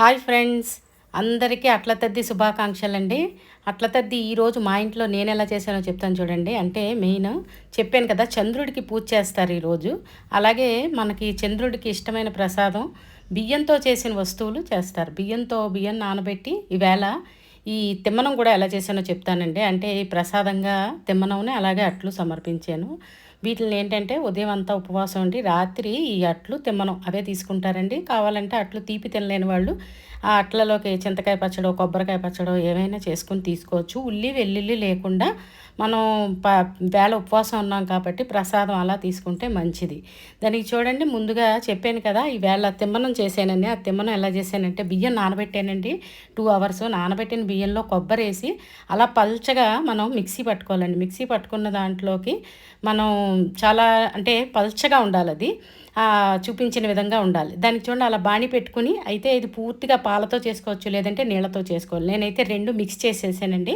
Hi friends. అందరికీ అట్ల తద్ది శుభాకాంక్షలు అండి అట్ల తద్ది ఈరోజు మా ఇంట్లో నేను ఎలా చేశానో చెప్తాను చూడండి. అంటే మెయిన్ చెప్పాను కదా చంద్రుడికి పూజ చేస్తారు ఈరోజు అలాగే మనకి చంద్రుడికి ఇష్టమైన ప్రసాదం బియ్యంతో చేసిన వస్తువులు చేస్తారు. బియ్యంతో బియ్యం నానబెట్టి ఈవేళ ఈ తిమ్మనం కూడా ఎలా చేశానో చెప్తానండి. అంటే ఈ ప్రసాదంగా తిమ్మనంని అలాగే అట్లు సమర్పించాను. వీటిని ఏంటంటే ఉదయం అంతా ఉపవాసం ఉండి రాత్రి ఈ అట్లు తిమ్మనం. అవే తీసుకుంటారండి. కావాలంటే అట్లు తీపి తినలేని వాళ్ళు ఆ అట్లలోకి చింతకాయ పచ్చడో కొబ్బరికాయ పచ్చడో ఏమైనా చేసుకుని తీసుకోవచ్చు. ఉల్లి వెల్లుల్లి లేకుండా మనం ప వేళ ఉపవాసం ఉన్నాం కాబట్టి ప్రసాదం అలా తీసుకుంటే మంచిది. దానికి చూడండి ముందుగా చెప్పాను కదా ఈ వేళ తిమ్మనం చేశానండి. ఆ తిమ్మనం ఎలా చేశానంటే బియ్యం నానబెట్టానండి. టూ అవర్స్ నానబెట్టిన బియ్యంలో కొబ్బరి వేసి అలా పల్చగా మనం మిక్సీ పట్టుకోవాలండి. మిక్సీ పట్టుకున్న దాంట్లోకి మనం చాలా అంటే పల్చగా ఉండాలి అది చూపించిన విధంగా ఉండాలి. దానికి చూడండి అలా బాణి పెట్టుకుని అయితే ఇది పూర్తిగా పాలతో చేసుకోవచ్చు లేదంటే నీళ్ళతో చేసుకోవాలి. నేనైతే రెండు మిక్స్ చేసేసానండి.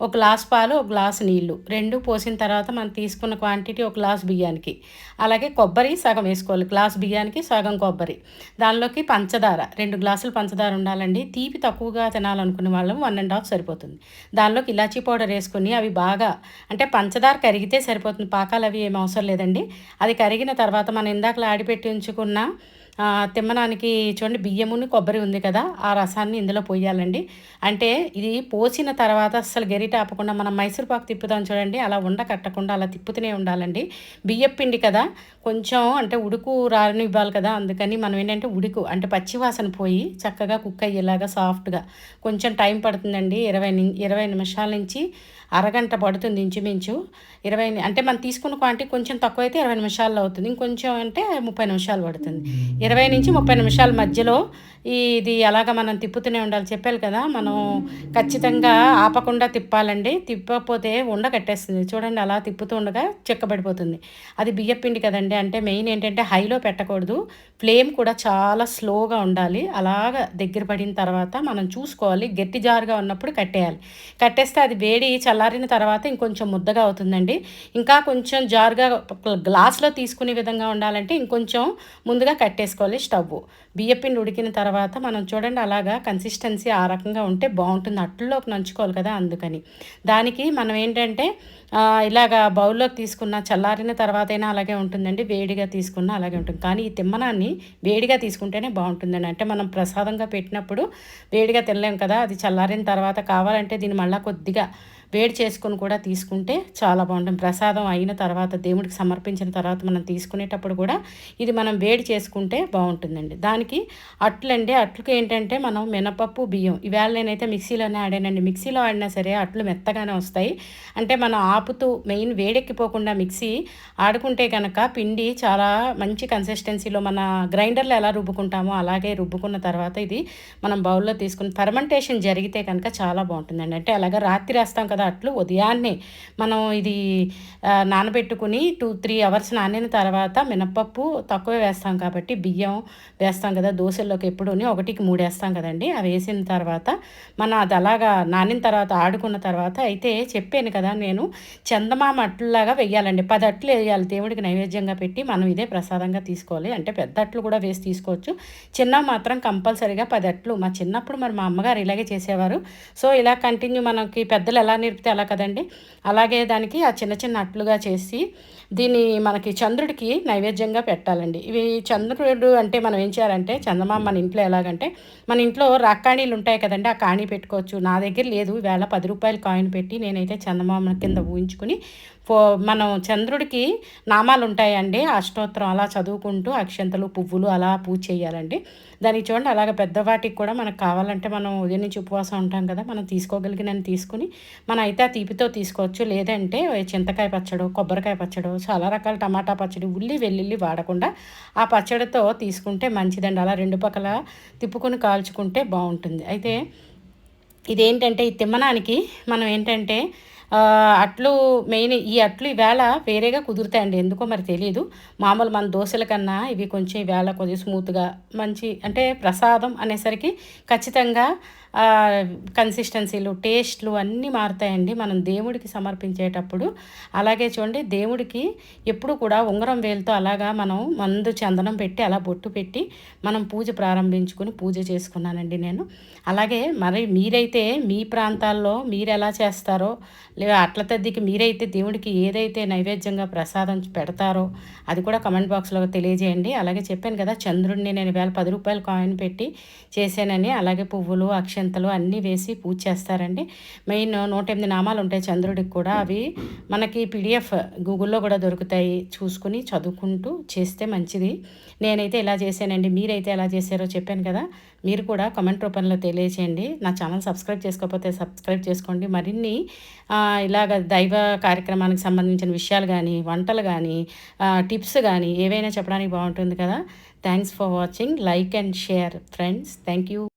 ఒక గ్లాస్ పాలు ఒక గ్లాస్ నీళ్ళు. రెండు పోసిన తర్వాత మనం తీసుకున్న క్వాంటిటీ ఒక గ్లాస్ బియ్యానికి. అలాగే కొబ్బరి సగం వేసుకోవాలి. గ్లాస్ బియ్యానికి సగం కొబ్బరి. దానిలోకి పంచదార. రెండు గ్లాసులు పంచదార ఉండాలండి. తీపి తక్కువగా తినాలనుకునే వాళ్ళం వన్ అండ్ హాఫ్ సరిపోతుంది. దానిలోకి ఇలాచీ పౌడర్ వేసుకుని అవి బాగా అంటే పంచదార కరిగితే సరిపోతుంది. పాకాలు అవి ఏం అవసరం లేదండి. అది కరిగిన తర్వాత మనం ఇందాకలా ఆడిపెట్టి ఉంచుకున్న తిమ్మనానికి చూడండి బియ్యముని కొబ్బరి ఉంది కదా ఆ రసాన్ని ఇందులో పోయాలండి. అంటే ఇది పోసిన తర్వాత అస్సలు గెరిట ఆపకుండా మనం మైసూర్పాకు తిప్పుతాం చూడండి అలా ఉండ కట్టకుండా అలా తిప్పుతూనే ఉండాలండి. బియ్యం పిండి కదా కొంచెం అంటే ఉడుకు రానివ్వాలి కదా అందుకని మనం ఏంటంటే ఉడుకు అంటే పచ్చివాసన పోయి చక్కగా కుక్ అయ్యేలాగా సాఫ్ట్గా కొంచెం టైం పడుతుందండి. ఇరవై ఇరవై నిమిషాల నుంచి అరగంట పడుతుంది ఇంచుమించు. ఇరవై అంటే మనం తీసుకున్న క్వాంటిటీ కొంచెం తక్కువ అయితే ఇరవై నిమిషాల్లో అవుతుంది ఇంకొంచెం అంటే ముప్పై నిమిషాలు పడుతుంది. ఇరవై నుంచి ముప్పై నిమిషాల మధ్యలో ఇది అలాగ మనం తిప్పుతూనే ఉండాలి. చెప్పాలి కదా మనం ఖచ్చితంగా ఆపకుండా తిప్పాలండి. తిప్పకపోతే ఉండ కట్టేస్తుంది. చూడండి అలా తిప్పుతూ ఉండగా చెక్కబడిపోతుంది. అది బియ్యపిండి కదండి. అంటే మెయిన్ ఏంటంటే హైలో పెట్టకూడదు. ఫ్లేమ్ కూడా చాలా స్లోగా ఉండాలి. అలాగ దగ్గర పడిన తర్వాత మనం చూసుకోవాలి. గట్టి జారుగా ఉన్నప్పుడు కట్టేయాలి. కట్టేస్తే అది వేడి చల్లారిన తర్వాత ఇంకొంచెం ముద్దగా అవుతుందండి. ఇంకా కొంచెం జారుగా గ్లాస్లో తీసుకునే విధంగా ఉండాలంటే ఇంకొంచెం ముందుగా కట్టేసుకోవాలి స్టవ్. బియ్యపిండి ఉడికిన తర్వాత తర్వాత మనం చూడండి అలాగా కన్సిస్టెన్సీ ఆ రకంగా ఉంటే బాగుంటుంది. అట్లలోకి నంచుకోవాలి కదా అందుకని. దానికి మనం ఏంటంటే ఇలాగా బౌల్లోకి తీసుకున్న చల్లారిన తర్వాత అయినా అలాగే ఉంటుందండి. వేడిగా తీసుకున్న అలాగే ఉంటుంది. కానీ ఈ తిమ్మనాన్ని వేడిగా తీసుకుంటేనే బాగుంటుందండి. అంటే మనం ప్రసాదంగా పెట్టినప్పుడు వేడిగా తినలేం కదా అది చల్లారిన తర్వాత కావాలంటే దీన్ని మళ్ళీ కొద్దిగా వేడి చేసుకొని కూడా తీసుకుంటే చాలా బాగుంటుంది. ప్రసాదం అయిన తర్వాత దేవుడికి సమర్పించిన తర్వాత మనం తీసుకునేటప్పుడు కూడా ఇది మనం వేడి చేసుకుంటే బాగుంటుందండి. దానికి అట్లండి. అట్లకి ఏంటంటే మనం మినపప్పు బియ్యం ఇవాళ నేనైతే మిక్సీలోనే ఆడానండి. మిక్సీలో ఆడినా సరే అట్లు మెత్తగానే వస్తాయి. అంటే మనం ఆపుతూ మెయిన్ వేడెక్కిపోకుండా మిక్సీ ఆడుకుంటే కనుక పిండి చాలా మంచి కన్సిస్టెన్సీలో మన గ్రైండర్లో ఎలా రుబ్బుకుంటామో అలాగే రుబ్బుకున్న తర్వాత ఇది మనం బౌల్లో తీసుకుని ఫర్మెంటేషన్ జరిగితే కనుక చాలా బాగుంటుందండి. అంటే అలాగే రాత్రి వేస్తాం కదా అట్లు ఉదయాన్నే మనం ఇది నానబెట్టుకుని టూ త్రీ అవర్స్ నానిన తర్వాత మినప్పప్పు తక్కువ వేస్తాం కాబట్టి బియ్యం వేస్తాం కదా దోశల్లోకి ఎప్పుడూని ఒకటికి మూడు వేస్తాం కదండి. అవి వేసిన తర్వాత మనం అది అలాగా నానిన తర్వాత ఆడుకున్న తర్వాత అయితే చెప్పాను కదా నేను చందమామ అట్లులాగా వెయ్యాలండి. పది అట్లు వేయాలి దేవుడికి నైవేద్యంగా పెట్టి మనం ఇదే ప్రసాదంగా తీసుకోవాలి. అంటే పెద్ద అట్లు కూడా వేసి తీసుకోవచ్చు. చిన్న మాత్రం కంపల్సరీగా పది అట్లు. మా చిన్నప్పుడు మరి మా అమ్మగారు ఇలాగే చేసేవారు. సో ఇలా కంటిన్యూ మనకి పెద్దలు ఎలా తిప్పితే అలా కదండి. అలాగే దానికి ఆ చిన్న చిన్న అట్లుగా చేసి దీన్ని మనకి చంద్రుడికి నైవేద్యంగా పెట్టాలండి. ఇవి చంద్రుడు అంటే మనం ఏం చేయాలంటే చందమామ మన ఇంట్లో ఎలాగంటే మన ఇంట్లో రాక్కాణీలు ఉంటాయి కదండి. ఆ కాణీ పెట్టుకోవచ్చు. నా దగ్గర లేదు. వేళ పది రూపాయలు కాయిన్ పెట్టి నేనైతే చందమామ కింద ఊహించుకుని ఫో మనం చంద్రుడికి నామాలు ఉంటాయండి అష్టోత్తరం అలా చదువుకుంటూ అక్షంతలు పువ్వులు అలా పూజ చేయాలండి. దానికి చూడండి అలాగ పెద్దవాటికి కూడా మనకు కావాలంటే మనం ఉదయం నుంచి ఉపవాసం ఉంటాం కదా మనం తీసుకోగలిగినని తీసుకుని మనం అయితే ఆ తీపితో తీసుకోవచ్చు. లేదంటే చింతకాయ పచ్చడు కొబ్బరికాయ పచ్చడు చాలా రకాల టమాటా పచ్చడి ఉల్లి వెల్లుల్లి వాడకుండా ఆ పచ్చడితో తీసుకుంటే మంచిదండి. అలా రెండు పక్కల తిప్పుకొని కాల్చుకుంటే బాగుంటుంది. అయితే ఇదేంటంటే ఈ తిమ్మనానికి మనం ఏంటంటే అట్లు మెయిన్ ఈ అట్లు ఈవేళ వేరేగా కుదురుతాయండి. ఎందుకో మరి తెలియదు మామూలు మన దోశల కన్నా ఇవి కొంచెం ఈవేళ కొద్దిగా స్మూత్గా మంచి అంటే ప్రసాదం అనేసరికి ఖచ్చితంగా కన్సిస్టెన్సీలు టేస్ట్లు అన్నీ మారుతాయండి. మనం దేవుడికి సమర్పించేటప్పుడు. అలాగే చూడండి దేవుడికి ఎప్పుడు కూడా ఉంగరం వేలుతో అలాగా మనం మందు చందనం పెట్టి అలా బొట్టు పెట్టి మనం పూజ ప్రారంభించుకుని పూజ చేసుకున్నానండి నేను. అలాగే మరి మీరైతే మీ ప్రాంతాల్లో మీరు ఎలా చేస్తారో లేదా అట్ల తద్దికి మీరైతే దేవుడికి ఏదైతే నైవేద్యంగా ప్రసాదం పెడతారో అది కూడా కమెంట్ బాక్స్లో తెలియజేయండి. అలాగే చెప్పాను కదా చంద్రుడిని నేను వేల పది రూపాయలు కాయిన్ పెట్టి చేశానని అలాగే పువ్వులు అక్షంతలు అన్నీ వేసి పూజ చేస్తారండి. మెయిన్ నూట ఎనిమిది నామాలు ఉంటాయి చంద్రుడికి కూడా. అవి మనకి పీడిఎఫ్ గూగుల్లో కూడా దొరుకుతాయి చూసుకుని చదువుకుంటూ చేస్తే మంచిది. నేనైతే ఇలా చేశానండి. మీరైతే ఎలా చేశారో చెప్పాను కదా. మీరు కూడా కమెంట్ రూపంలో తెలియచేయండి. నా ఛానల్ సబ్స్క్రైబ్ చేసుకోకపోతే సబ్స్క్రైబ్ చేసుకోండి. మరిన్ని ఇలాగ దైవ కార్యక్రమానికి సంబంధించిన విషయాలు కానీ వంటలు కానీ టిప్స్ కానీ ఏవైనా చెప్పడానికి బాగుంటుంది కదా. Thanks for watching. Like and share friends. Thank you.